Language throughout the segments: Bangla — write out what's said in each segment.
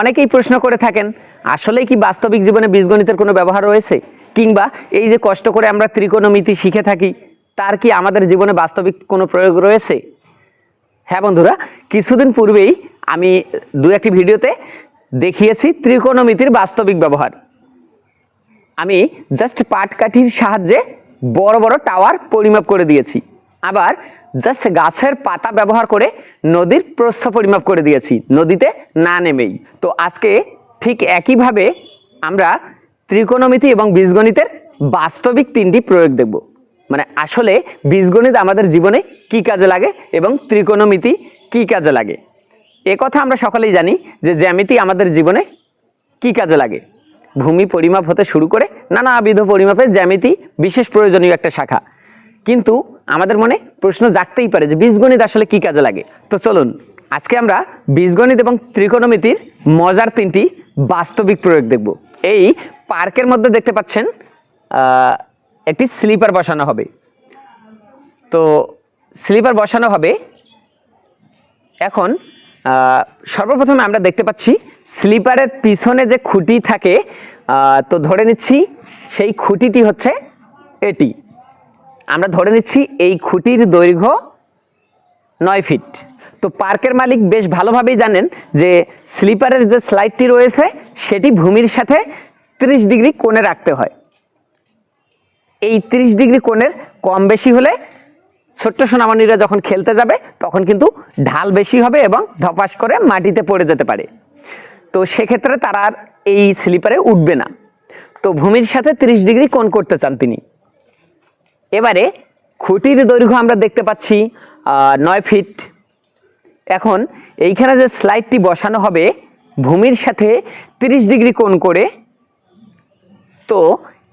অনেকেই প্রশ্ন করে থাকেন আসলে কি বাস্তবিক জীবনে বীজগণিতের কোনো ব্যবহার রয়েছে? কিংবা এই যে কষ্ট করে আমরা ত্রিকোণমিতি শিখে থাকি, তার কি আমাদের জীবনে বাস্তবিক কোনো প্রয়োগ রয়েছে? হ্যাঁ বন্ধুরা, কিছুদিন পূর্বেই আমি দু একটি ভিডিওতে দেখিয়েছি ত্রিকোণমিতির বাস্তবিক ব্যবহার। আমি জাস্ট পাটকাঠির সাহায্যে বড় বড় টাওয়ার পরিমাপ করে দিয়েছি। আবার জাস্ট গাছের পাতা ব্যবহার করে নদীর প্রস্থ পরিমাপ করে দিয়েছি। নদীতে না নেমেই। তো আজকে ঠিক একইভাবে আমরা ত্রিকোণমিতি এবং বীজগণিতের বাস্তবিক তিনটি প্রয়োগ দেখব। মানে আসলে বীজগণিত আমাদের জীবনে কি কাজে লাগে এবং ত্রিকোণমিতি কি কাজে লাগে? এ কথা আমরা সকলেই জানি যে জ্যামিতি আমাদের জীবনে কি কাজে লাগে। ভূমি পরিমাপ হতে শুরু করে নানাবিধ পরিমাপে জ্যামিতি বিশেষ প্রয়োজনীয় একটা শাখা। কিন্তু আমাদের মনে প্রশ্ন জাগতেই পারে যে বীজগণিত আসলে কি কাজে লাগে? তো চলুন, আজকে আমরা বীজগণিত এবং ত্রিকোণমিতির মজার তিনটি বাস্তবিক প্রয়োগ দেখব। এই পার্কের মধ্যে দেখতে পাচ্ছেন একটি স্লিপার বসানো হবে। তো স্লিপার বসানো হবে। এখন সর্বপ্রথমে আমরা দেখতে পাচ্ছি স্লিপারের পিছনে যে খুঁটি থাকে তো ধরে নিচ্ছি, সেই খুঁটিটি হচ্ছে এটি। আমরা ধরে নিচ্ছি এই খুঁটির দৈর্ঘ্য নয় ফিট তো পার্কের মালিক বেশ ভালোভাবেই জানেন যে স্লিপারের যে স্লাইডটি রয়েছে, সেটি ভূমির সাথে 30 ডিগ্রি কোণে রাখতে হয়। এই 30 ডিগ্রি কোণের কম বেশি হলে ছোট্ট সোনামণিরা যখন খেলতে যাবে, তখন কিন্তু ঢাল বেশি হবে এবং ধপাস করে মাটিতে পড়ে যেতে পারে। তো সেক্ষেত্রে তারা আর এই স্লিপারে উঠবে না। তো ভূমির সাথে 30 ডিগ্রি কোণ করতে চান তিনি। এবারে খুঁটির দৈর্ঘ্য আমরা দেখতে পাচ্ছি নয় ফিট। এখন এইখানে যে স্লাইডটি বসানো হবে, ভূমির সাথে 30 ডিগ্রি কোণ করে, তো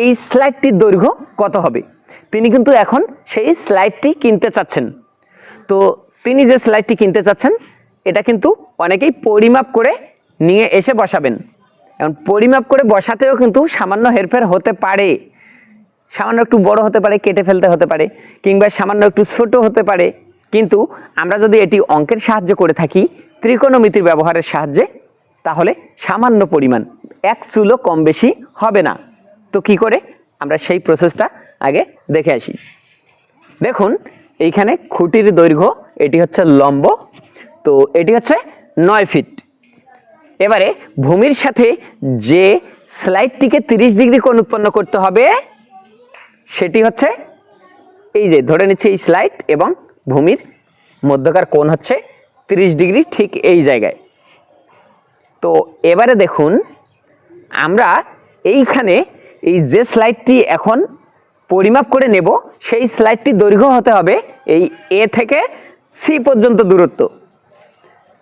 এই স্লাইডটির দৈর্ঘ্য কত হবে? তিনি কিন্তু এখন সেই স্লাইডটি কিনতে চাচ্ছেন। তো তিনি যে স্লাইডটি কিনতে চাচ্ছেন, এটা কিন্তু অনেকেই পরিমাপ করে নিয়ে এসে বসাবেন। এখন পরিমাপ করে বসাতেও কিন্তু সামান্য হেরফের হতে পারে। সামান্য একটু বড় হতে পারে, কেটে ফেলতে হতে পারে, কিংবা সামান্য একটু ছোট হতে পারে। কিন্তু আমরা যদি এটি অঙ্কের সাহায্য করে থাকি, ত্রিকোণমিতির ব্যবহারের সাহায্যে, তাহলে সামান্য পরিমাণ এক চুলো কম বেশি হবে না। তো কি করে? আমরা সেই প্রসেসটা আগে দেখে আসি। দেখুন, এইখানে খুঁটির দৈর্ঘ্য, এটি হচ্ছে লম্ব, তো এটি হচ্ছে নয় ফিট। এবারে ভূমির সাথে যে স্লাইডটিকে 30 ডিগ্রি কোণ উৎপন্ন করতে হবে সেটি হচ্ছে এই যে, ধরে নিচ্ছে এই স্লাইড এবং ভূমির মধ্যকার কোণ হচ্ছে 30 ডিগ্রি ঠিক এই জায়গায়। তো এবারে দেখুন, আমরা এইখানে এই যে স্লাইডটি এখন পরিমাপ করে নেব, সেই স্লাইডটি দৈর্ঘ্য হতে হবে এই এ থেকে সি পর্যন্ত দূরত্ব।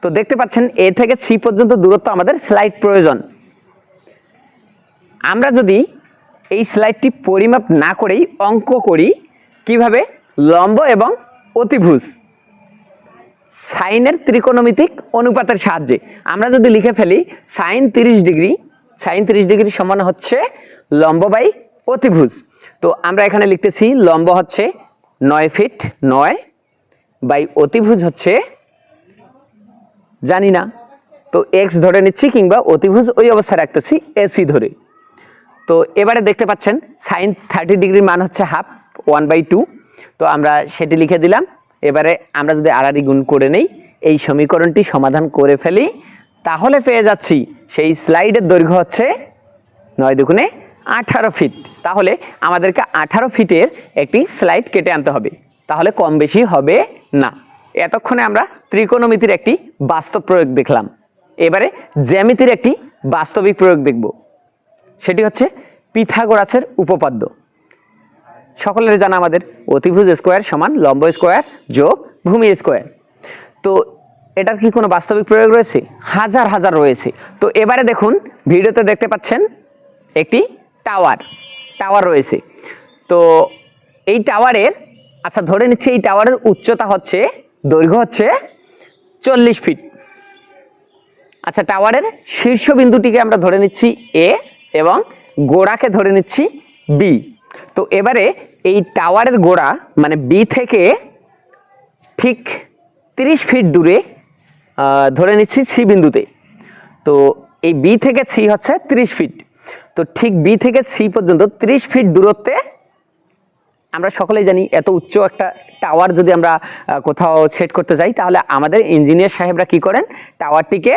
তো দেখতে পাচ্ছেন এ থেকে সি পর্যন্ত দূরত্ব আমাদের স্লাইড প্রয়োজন। আমরা যদি এই স্লাইডটি পরিমাপ না করেই অঙ্ক করি। কীভাবে? লম্ব এবং অতিভুজ। সাইনের ত্রিকোণমিতিক অনুপাতের সাহায্যে। আমরা যদি লিখে ফেলি, সাইন তিরিশ ডিগ্রি, সাইন তিরিশ ডিগ্রি সমান হচ্ছে লম্ব বাই অতিভুজ। তো আমরা এখানে লিখতেছি, লম্ব হচ্ছে নয় ফিট নয় বাই অতিভুজ হচ্ছে জানি না। তো এক্স ধরে নিচ্ছি কিংবা অতিভুজ ওই অবস্থায় রাখতেছি এসি ধরে। তো এবারে দেখতে পাচ্ছেন সাইন থার্টি ডিগ্রির মান হচ্ছে হাফ ওয়ান বাই টু তো আমরা সেটি লিখে দিলাম। এবারে আমরা যদি আড়াআড়ি গুণ করে নেই, এই সমীকরণটি সমাধান করে ফেলি। তাহলে পেয়ে যাচ্ছি, সেই স্লাইডের দৈর্ঘ্য হচ্ছে নয় দুগুণে আঠারো ফিট তাহলে আমাদেরকে আঠারো ফিটের একটি স্লাইড কেটে আনতে হবে। তাহলে কম বেশি হবে না। এতক্ষণে আমরা ত্রিকোণমিতির একটি বাস্তব প্রয়োগ দেখলাম। এবারে জ্যামিতির একটি বাস্তবিক প্রয়োগ দেখব। সেটি হচ্ছে পিথাগোরাসের উপপাদ্য। সকলের জানা আমাদের অতিভুজ স্কোয়ার সমান লম্ব স্কোয়ার যোগ ভূমি স্কোয়ার। তো এটার কি কোনো বাস্তবিক প্রয়োগ রয়েছে? হাজার হাজার রয়েছে। তো এবারে দেখুন, ভিডিওতে দেখতে পাচ্ছেন একটি টাওয়ার টাওয়ার রয়েছে। তো এই টাওয়ারের আচ্ছা ধরে নিচ্ছি এই টাওয়ারের উচ্চতা হচ্ছে, দৈর্ঘ্য হচ্ছে চল্লিশ ফিট। আচ্ছা টাওয়ারের শীর্ষবিন্দুটিকে আমরা ধরে নিচ্ছি এ এবং গোড়াকে ধরে নিচ্ছি বি তো এবারে এই টাওয়ারের গোড়া মানে বি থেকে ঠিক তিরিশ ফিট দূরে ধরে নিচ্ছি সি বিন্দুতে। তো এই বি থেকে সি হচ্ছে ত্রিশ ফিট তো ঠিক বি থেকে সি পর্যন্ত ত্রিশ ফিট দূরত্বে আমরা সকলেই জানি এত উচ্চ একটা টাওয়ার যদি আমরা কোথাও সেট করতে যাই, তাহলে আমাদের ইঞ্জিনিয়ার সাহেবরা কি করেন? টাওয়ারটিকে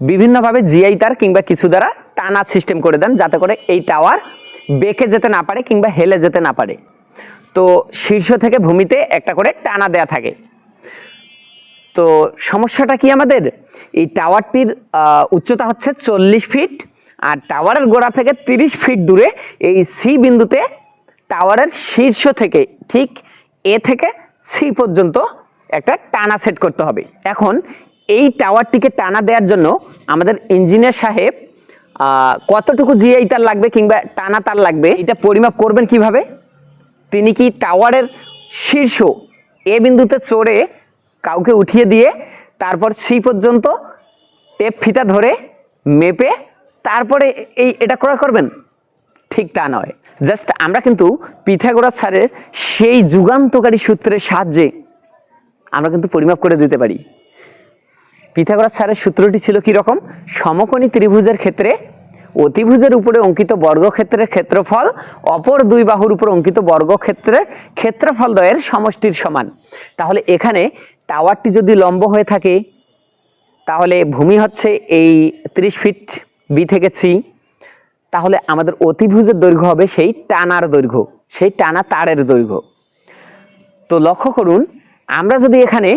বিভিন্নভাবে জিআই তার কিংবা কিছু দ্বারা টানা সিস্টেম করে দেন যাতে করে এই টাওয়ার বেঁকে যেতে না পারে কিংবা হেলে যেতে না পারে। তো শীর্ষ থেকে ভূমিতে একটা করে টানা দেয়া থাকে। তো সমস্যাটা কি আমাদের? এই টাওয়ারটির উচ্চতা হচ্ছে চল্লিশ ফিট আর টাওয়ারের গোড়া থেকে তিরিশ ফিট দূরে এই সি বিন্দুতে টাওয়ারের শীর্ষ থেকে ঠিক এ থেকে সি পর্যন্ত একটা টানা সেট করতে হবে। এখন এই টাওয়ারটিকে টানা দেওয়ার জন্য আমাদের ইঞ্জিনিয়ার সাহেব কতটুকু জিআই তার লাগবে কিংবা টানা তার লাগবে, এটা পরিমাপ করবেন কীভাবে? তিনি কি টাওয়ারের শীর্ষ এ বিন্দুতে চড়ে কাউকে উঠিয়ে দিয়ে তারপর সি পর্যন্ত টেপ ফিতা ধরে মেপে তারপরে এই এটা ক্রয় করবেন? ঠিক তা নয়। জাস্ট আমরা কিন্তু পিথাগোরাস স্যারের সেই যুগান্তকারী সূত্রের সাহায্যে আমরা কিন্তু পরিমাপ করে দিতে পারি। পিথাগোরাস স্যারের সূত্রটি ছিল কি রকম সমকোণী ত্রিভুজের ক্ষেত্রে অতিভুজের উপরে অঙ্কিত বর্গক্ষেত্রের ক্ষেত্রফল, অপর দুই বাহুর উপর অঙ্কিত বর্গক্ষেত্রের ক্ষেত্রফল দ্বয়ের সমষ্টির সমান। তাহলে এখানে টাওয়ারটি যদি লম্ব হয়ে থাকে, তাহলে ভূমি হচ্ছে এই ত্রিশ ফিট বি থেকে সি। তাহলে আমাদের অতিভুজের দৈর্ঘ্য হবে সেই টানার দৈর্ঘ্য, সেই টানা তারের দৈর্ঘ্য। তো লক্ষ্য করুন, আমরা যদি এখানে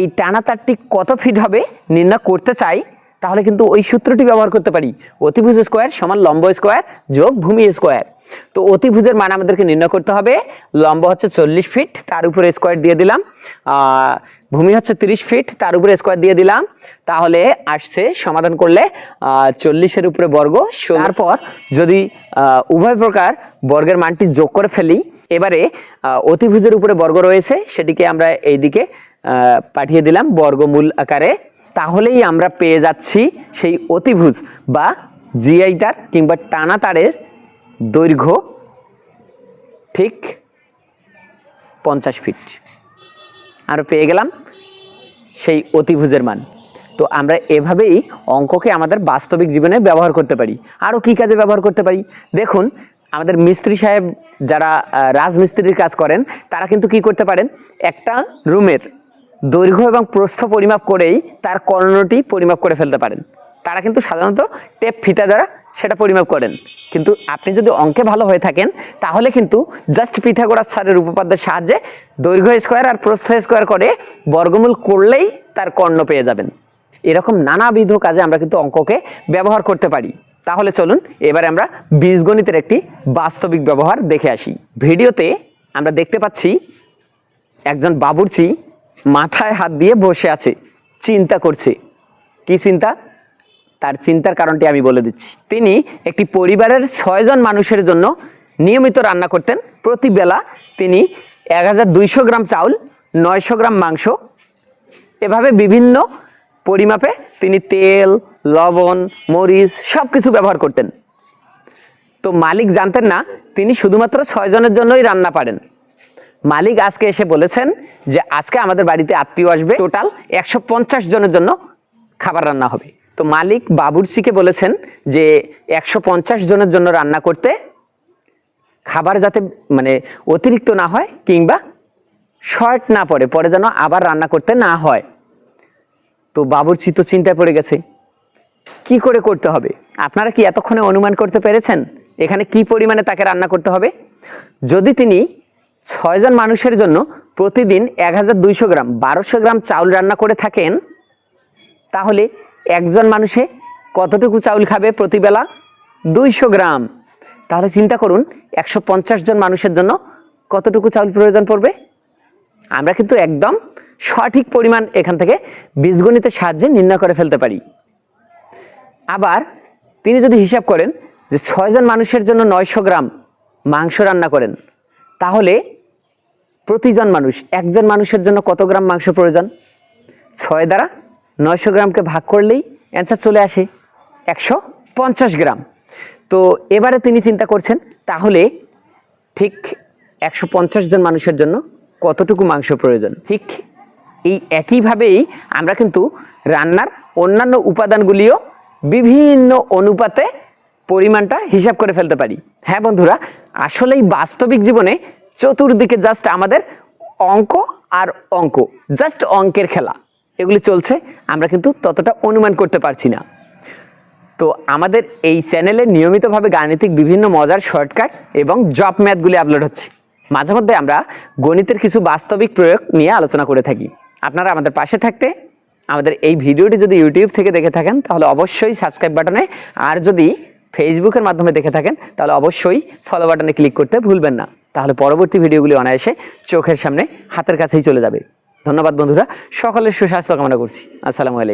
এই টানা তারটি কত ফিট হবে নির্ণয় করতে চাই তাহলে কিন্তু ওই সূত্রটি ব্যবহার করতে পারি। অতিভুজ স্কোয়ার সমান লম্ব স্কোয়ার যোগ ভূমি স্কোয়ার তো অতিভুজের মান আমাদেরকে নির্ণয় করতে হবে। লম্ব হচ্ছে চল্লিশ ফিট তার উপরে স্কোয়ার দিয়ে দিলাম। ভূমি হচ্ছে তিরিশ ফিট তার উপরে স্কোয়ার দিয়ে দিলাম। তাহলে আসছে সমাধান করলে চল্লিশের উপরে বর্গ। তারপর? যদি উভয় প্রকার বর্গের মানটি যোগ করে ফেলি এবারে অতিভুজের উপরে বর্গ রয়েছে সেটিকে আমরা এইদিকে পাঠিয়ে দিলাম বর্গমূল আকারে। তাহলেই আমরা পেয়ে যাচ্ছি সেই অতিভুজ বা জিআই তার কিংবা টানা তারের দৈর্ঘ্য ঠিক পঞ্চাশ ফিট আরও পেয়ে গেলাম সেই অতিভুজের মান। তো আমরা এভাবেই অঙ্ককে আমাদের বাস্তবিক জীবনে ব্যবহার করতে পারি। আরও কী কাজে ব্যবহার করতে পারি? দেখুন, আমাদের মিস্ত্রি সাহেব যারা রাজমিস্ত্রির কাজ করেন, তারা কিন্তু কি করতে পারেন? একটা রুমের দৈর্ঘ্য এবং প্রস্থ পরিমাপ করেই তার কর্ণটি পরিমাপ করে ফেলতে পারেন। তারা কিন্তু সাধারণত টেপ ফিতা দ্বারা সেটা পরিমাপ করেন। কিন্তু আপনি যদি অঙ্কে ভালো হয়ে থাকেন, তাহলে কিন্তু জাস্ট পিথাগোরাস স্যারের উপপাদ্যের সাহায্যে দৈর্ঘ্য স্কোয়ার আর প্রস্থ স্কোয়ার করে বর্গমূল করলেই তার কর্ণ পেয়ে যাবেন। এরকম নানাবিধ কাজে আমরা কিন্তু অঙ্ককে ব্যবহার করতে পারি। তাহলে চলুন এবারে আমরা বীজগণিতের একটি বাস্তবিক ব্যবহার দেখে আসি। ভিডিওতে আমরা দেখতে পাচ্ছি একজন বাবুর্চি মাথায় হাত দিয়ে বসে আছে, চিন্তা করছে। কি চিন্তা? তার চিন্তার কারণটি আমি বলে দিচ্ছি। তিনি একটি পরিবারের ছয়জন মানুষের জন্য নিয়মিত রান্না করতেন। প্রতি বেলা তিনি এক হাজার দুইশো গ্রাম চাউল, নয়শো গ্রাম মাংস, এভাবে বিভিন্ন পরিমাপে তিনি তেল, লবণ, মরিচ সব কিছু ব্যবহার করতেন। তো মালিক জানতেন না, তিনি শুধুমাত্র ছয়জনের জন্যই রান্না পারেন। মালিক আজকে এসে বলেছেন যে আজকে আমাদের বাড়িতে আত্মীয় আসবে। টোটাল একশো পঞ্চাশ জনের জন্য খাবার রান্না হবে। তো মালিক বাবুর্চিকে বলেছেন যে একশো পঞ্চাশ জনের জন্য রান্না করতে খাবার যাতে মানে অতিরিক্ত না হয় কিংবা শর্ট না পড়ে, পরে যেন আবার রান্না করতে না হয়। তো বাবুর্চি তো চিন্তায় পড়ে গেছে, কি করে করতে হবে? আপনারা কি এতক্ষণে অনুমান করতে পেরেছেন? এখানে কি পরিমাণে তাকে রান্না করতে হবে? যদি তিনি ছয়জন মানুষের জন্য প্রতিদিন এক হাজার দুইশো গ্রাম, বারোশো গ্রাম চাউল রান্না করে থাকেন। তাহলে একজন মানুষে কতটুকু চাউল খাবে প্রতিবেলা? দুইশো গ্রাম। তাহলে চিন্তা করুন, একশো পঞ্চাশ জন মানুষের জন্য কতটুকু চাউল প্রয়োজন পড়বে? আমরা কিন্তু একদম সঠিক পরিমাণ এখান থেকে বীজগণিতের সাহায্যে নির্ণয় করে ফেলতে পারি। আবার তিনি যদি হিসাব করেন যে ছয়জন মানুষের জন্য নয়শো গ্রাম মাংস রান্না করেন তাহলে প্রতিজন মানুষ, একজন মানুষের জন্য কত গ্রাম মাংস প্রয়োজন? ছয় দ্বারা নয়শো গ্রামকে ভাগ করলেই অ্যান্সার চলে আসে একশো পঞ্চাশ গ্রাম। তো এবারে তিনি চিন্তা করছেন, তাহলে ঠিক একশো পঞ্চাশ জন মানুষের জন্য কতটুকু মাংস প্রয়োজন? ঠিক এই একইভাবেই আমরা কিন্তু রান্নার অন্যান্য উপাদানগুলিও বিভিন্ন অনুপাতে পরিমাণটা হিসাব করে ফেলতে পারি। হ্যাঁ বন্ধুরা আসলেই বাস্তবিক জীবনে চতুর্দিকে জাস্ট আমাদের অঙ্ক আর অঙ্ক জাস্ট অঙ্কের খেলা। এগুলি চলছে, আমরা কিন্তু ততটা অনুমান করতে পারছি না। তো আমাদের এই চ্যানেলে নিয়মিতভাবে গাণিতিক বিভিন্ন মজার শর্টকাট এবং জব ম্যাথগুলি আপলোড হচ্ছে। মাঝে মধ্যে আমরা গণিতের কিছু বাস্তবিক প্রয়োগ নিয়ে আলোচনা করে থাকি। আপনারা আমাদের পাশে থাকতে আমাদের এই ভিডিওটি যদি ইউটিউব থেকে দেখে থাকেন, তাহলে অবশ্যই সাবস্ক্রাইব বাটনে আর যদি ফেসবুকের মাধ্যমে দেখে থাকেন, তাহলে অবশ্যই ফলো বাটনে ক্লিক করতে ভুলবেন না। তাহলে পরবর্তী ভিডিওগুলি অনায়াসে চোখের সামনে হাতের কাছেই চলে যাবে। ধন্যবাদ বন্ধুরা, সকলের সুস্বাস্থ্য কামনা করছি। আসসালামু আলাইকুম।